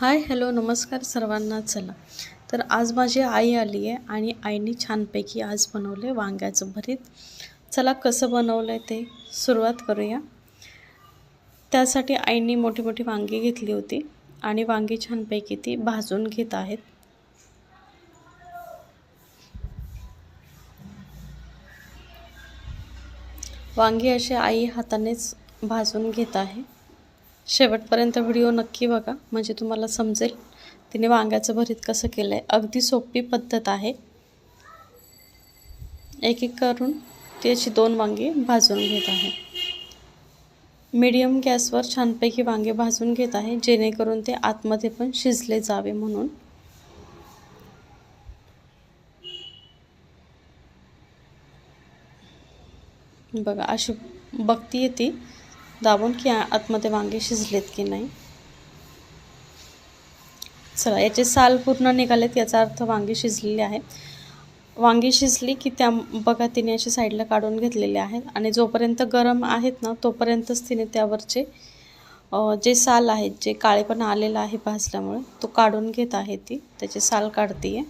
Hi hello नमस्कार सर्वांना. चला. तर आज माझी आई आली आहे आणि आईने छानपैकी आज बनवले वांग्याचं भरीत. चला कसं बनवलं आहे ते सुरुवात करूया. त्यासाठी आईने मोठी मोठी वांगी घेतली होती आणि वांगी छानपैकी ती भाजून घेत आहेत. वांगी असे आई हातानेच भाजून घेत आहे. शेवटपर्यंत व्हिडिओ नक्की बघा म्हणजे तुम्हाला समजेल. तिने वांग्याचं भरीत कसं केलं आहे अगदी सोपी पद्धत आहे. एक एक करून त्याची दोन वांगी भाजून घेत आहे. मीडियम गॅसवर छानपैकी वांगे भाजून घेत आहे जेणेकरून ते आतमध्ये पण शिजले जावे म्हणून. बघा अशी बघती येते. दाबून की आतमध्ये वांगे शिजलेत की नाही? चला याचे साल पूर्ण निघालेत याचा अर्थ वांगी शिजलेली आहेत वांगी शिजली की त्या बघा तिने अशी साईडला काढून घेतलेले आहेत आणि जोपर्यंत गरम आहेत ना तोपर्यंतच तिने त्यावरचे जे साल आहेत जे काळेपणा आलेला आहे भाजल्यामुळे तो काढून घेत आहे ती. त्याचे साल काढते आहे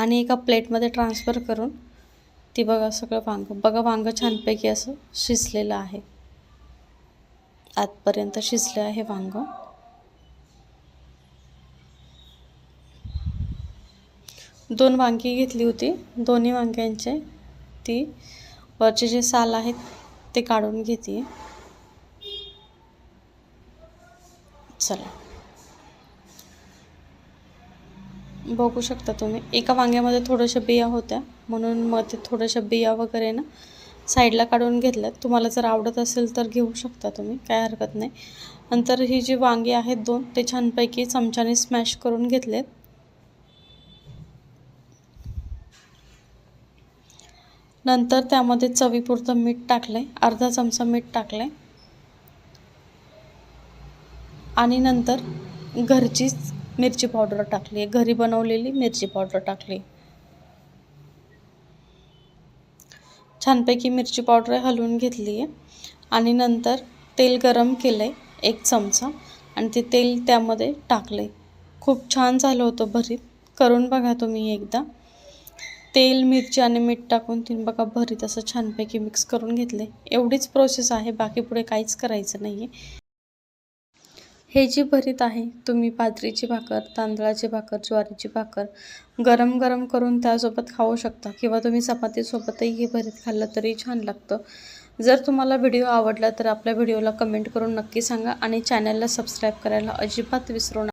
आणि एका प्लेटमध्ये ट्रान्सफर करून ती बघा सगळं वांग बघा वांग छानपैकी असं शिजलेलं आहे. आतपर्यंत शिजलं आहे वांग. दोन वांगी घेतली होती. दोन्ही वांग्यांचे ती वरचे जे साल आहेत ते काढून घेते. चला. बघू शकता तुम्ही. एका वांग्यामध्ये थोड्याशा बिया होत्या. म्हणून मग ते थोड्याशा बिया वगैरे ना साईडला काढून घेतल्यात. तुम्हाला जर आवडत असेल तर घेऊ शकता तुम्ही. काय हरकत नाही. नंतर ही जी वांगी आहेत दोन ते छानपैकी चमच्याने स्मॅश करून घेतलेत. नंतर त्यामध्ये चवीपुरतं मीठ टाकलं आहे अर्धा चमचा मीठ टाकलं आहे आणि नंतर घरचीच मिरची पावडर टाकली आहे घरी बनवलेली मिरची पावडर टाकली. छानपैकी मिरची पावडर हलवून घेतली आहे आणि नंतर तेल गरम केलं आहे एक चमचा आणि ते तेल त्यामध्ये टाकलं आहे खूप छान झालं होतं भरीत. करून बघा तुम्ही एकदा. तेल मिरची आणि मीठ टाकून तीन बघा भरीत असं छानपैकी मिक्स करून घेतले एवढीच प्रोसेस आहे बाकी पुढे काहीच करायचं नाही आहे हे जी भरीत आहे तुम्ही बाजरीची भाकर तांदळाची भाकर ज्वारीची भाकर गरम गरम करून त्यासोबत खाऊ शकता. किंवा तुम्ही चपातीसोबतही हे भरीत खाल्लं तरी छान लागतं. जर तुम्हाला व्हिडिओ आवडला तर आपल्या व्हिडिओला कमेंट करून नक्की सांगा आणि चॅनलला सबस्क्राईब करायला अजिबात विसरू नका.